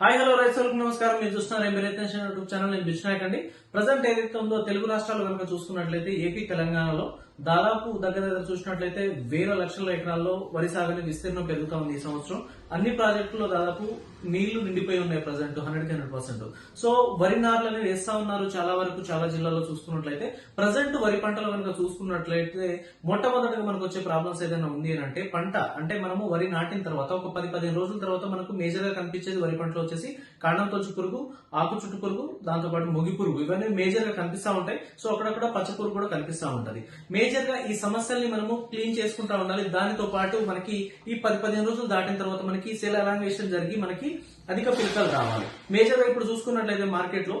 Hi hello రైతులకు నమస్కారం. మీరు చూస్తున్నారు ఎంబీ రైతు యూట్యూబ్ ఛానల్. నేను బిష్నాయక్ అండి. ప్రజెంట్ ఏదైతే ఉందో తెలుగు రాష్ట్రాలు కనుక చూసుకున్నట్లయితే ఏపీ తెలంగాణలో దాదాపు దగ్గర దగ్గర చూసినట్లయితే వేల లక్షల ఎకరాల్లో వరి సాగుని విస్తీర్ణం పెరుగుతా ఉంది ఈ సంవత్సరం. అన్ని ప్రాజెక్టుల్లో దాదాపు నీళ్ళు నిండిపోయి ఉన్నాయి present hundred hundred percent so వరి నార్లు వేస్తా ఉన్నారు చాలా వరకు చాలా జిల్లాల్లో చూసుకున్నట్లయితే. ప్రజెంట్ వరి పంటలు కనుక చూసుకున్నట్లయితే మొట్టమొదటిగా మనకు వచ్చే ప్రాబ్లమ్స్ ఏదైనా ఉంది అని అంటే పంట. అంటే మనము వరి నాటిన తర్వాత ఒక పది పదిహేను రోజుల తర్వాత మనకు మేజర్గా కనిపించేది వరి పంటలో వచ్చేసి కాండం తొచ్చు పురుగు ఆకు చుట్టు పురుగు దాంతో పాటు మొగి పురుగు. ఇవన్నీ మేజర్గా కనిపిస్తా ఉంటాయి. సో అక్కడక్కడ పచ్చ పురుగు కూడా కనిపిస్తా ఉంటది. మేజర్గా ఈ సమస్యల్ని మనము క్లీన్ చేసుకుంటా ఉండాలి. దానితో పాటు మనకి ఈ పది పదిహేను రోజులు దాటిన తర్వాత మనకి సెల్ అలాంగ్వేషన్ జరిగి మనకి అధిక పిలకలు రావాలి. మేజర్గా ఇప్పుడు చూసుకున్నట్లయితే మార్కెట్లో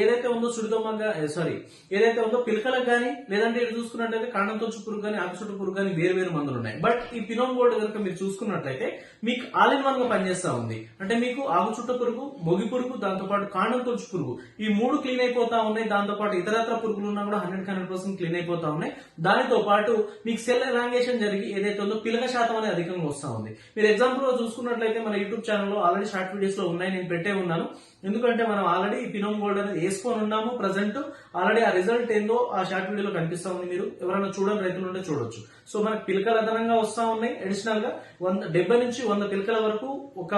ఏదైతే ఉందో సుడిదోమగా సారీ ఏదైతే ఉందో పిలకలకు కానీ లేదంటే ఇటు చూసుకున్నట్లయితే కాండం పురుగు కానీ ఆకుచుట్టు పురుగు కానీ వేరు వేరు మందులు ఉన్నాయి. బట్ ఈ పినోమ్ గోల్డ్ కనుక మీరు చూసుకున్నట్లయితే మీకు ఆల్ ఇన్ వన్గా పనిచేస్తా ఉంది. అంటే మీకు ఆకుచుట్ట పురుగు మొగి పురుగు దాంతోపాటు కాండం తొచ్చు పురుగు ఈ మూడు క్లీన్ అయిపోతా ఉన్నాయి. దాంతో పాటు ఇతరత్ర పురుగులు ఉన్నా కూడా హండ్రెడ్ హండ్రెడ్ పర్సెంట్ క్లీన్ అయిపోతా ఉన్నాయి. దానితో పాటు మీకు సెల్ ఎలాంగేషన్ జరిగి ఏదైతే ఉందో పిలక శాతం అనేది అధికంగా వస్తా ఉంది. మీరు ఎగ్జాంపుల్ చూసుకున్నట్లయితే మన యూట్యూబ్ ఛానల్లో ఆల్రెడీ షార్ట్ వీడియోస్లో ఉన్నాయి నేను పెట్టే ఉన్నాను. ఎందుకంటే మనం ఆల్రెడీ పినోమ్ గోల్డ్ అనేది వేసుకొని ఉన్నాము ప్రజెంట్ ఆల్రెడీ ఆ రిజల్ట్ ఏందో ఆ షార్ట్ వీడియోలో కనిపిస్తా ఉంది మీరు. ఎవరైనా చూడని రైతులు ఉంటే చూడొచ్చు. సో మనకి పిలకలు అదనంగా వస్తా ఉన్నాయి. అడిషనల్గా వంద డెబ్బై నుంచి వంద పిలకల వరకు ఒక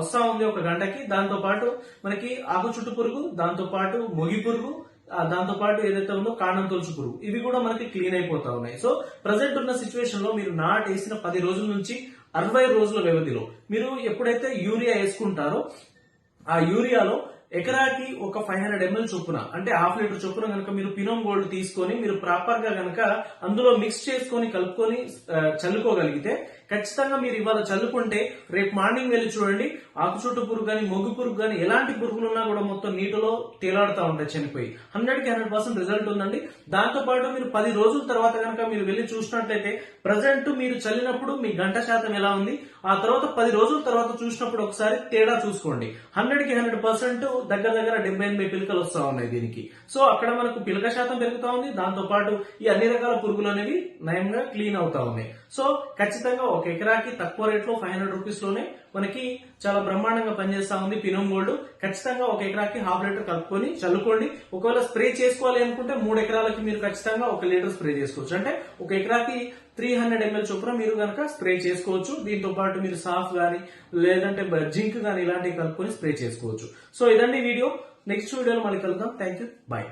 వస్తా ఉంది ఒక గంటకి. దాంతో పాటు మనకి ఆకు చుట్టు పురుగు దాంతో పాటు మొగి పురుగు దాంతో పాటు ఏదైతే ఉందో కాండం తొలుచు పురుగు. ఇవి కూడా మనకి క్లీన్ అయిపోతా ఉన్నాయి. సో ప్రజెంట్ ఉన్న సిచ్యువేషన్లో మీరు నాట్ వేసిన పది రోజుల నుంచి అరవై రోజుల వ్యవధిలో. మీరు ఎప్పుడైతే యూరియా వేసుకుంటారో ఆ యూరియాలో ఎకరాకి ఒక ఫైవ్ హండ్రెడ్ ఎంఎల్ చొప్పున అంటే హాఫ్ లీటర్ చొప్పున కనుక మీరు పినోమ్ గోల్డ్ తీసుకొని మీరు ప్రాపర్గా కనుక అందులో మిక్స్ చేసుకొని కలుపుకొని చల్లుకోగలిగితే ఖచ్చితంగా మీరు ఇవాళ చల్లుకుంటే రేపు మార్నింగ్ వెళ్ళి చూడండి. ఆకుచుట్టు పురుగు కానీ మొగ్గు పురుగు కానీ ఎలాంటి పురుగులు ఉన్నా కూడా మొత్తం నీటిలో తేలాడుతూ ఉంటాయి చనిపోయి. హండ్రెడ్కి హండ్రెడ్ పర్సెంట్ రిజల్ట్ ఉందండి. దాంతోపాటు మీరు పది రోజుల తర్వాత కనుక మీరు వెళ్ళి చూసినట్లయితే ప్రజెంట్ మీరు చల్లినప్పుడు మీ గంట శాతం ఎలా ఉంది? ఆ తర్వాత పది రోజుల తర్వాత చూసినప్పుడు ఒకసారి తేడా చూసుకోండి. హండ్రెడ్కి హండ్రెడ్ పర్సెంట్ దగ్గర దగ్గర డెబ్బై ఎనిమిది పిలకలు వస్తూ ఉన్నాయి దీనికి. సో అక్కడ మనకు పిలక శాతం పెరుగుతూ ఉంది. దాంతోపాటు ఈ అన్ని రకాల పురుగులు అనేవి నయంగా క్లీన్ అవుతా ఉన్నాయి. సో ఖచ్చితంగా ఒక ఎకరాకి తక్కువ రేట్లో ఫైవ్ హండ్రెడ్ రూపీస్లోనే మనకి చాలా బ్రహ్మాండంగా పనిచేస్తా ఉంది పినోమ్ గోల్డ్ ఖచ్చితంగా ఒక ఎకరాకి హాఫ్ లీటర్ కలుపుకొని చల్లుకోండి. ఒకవేళ స్ప్రే చేసుకోవాలి అనుకుంటే మూడు ఎకరాలకి మీరు ఖచ్చితంగా ఒక లీటర్ స్ప్రే చేసుకోవచ్చు. అంటే ఒక ఎకరాకి త్రీ హండ్రెడ్ ఎంఎల్ చొప్పున మీరు కనుక స్ప్రే చేసుకోవచ్చు. దీంతో పాటు మీరు సాఫ్ గానీ లేదంటే జింక్ గానీ ఇలాంటివి కలుపుకొని స్ప్రే చేసుకోవచ్చు. సో ఇదండి వీడియో. నెక్స్ట్ వీడియోలో మళ్ళీ కలుద్దాం. Thank you bye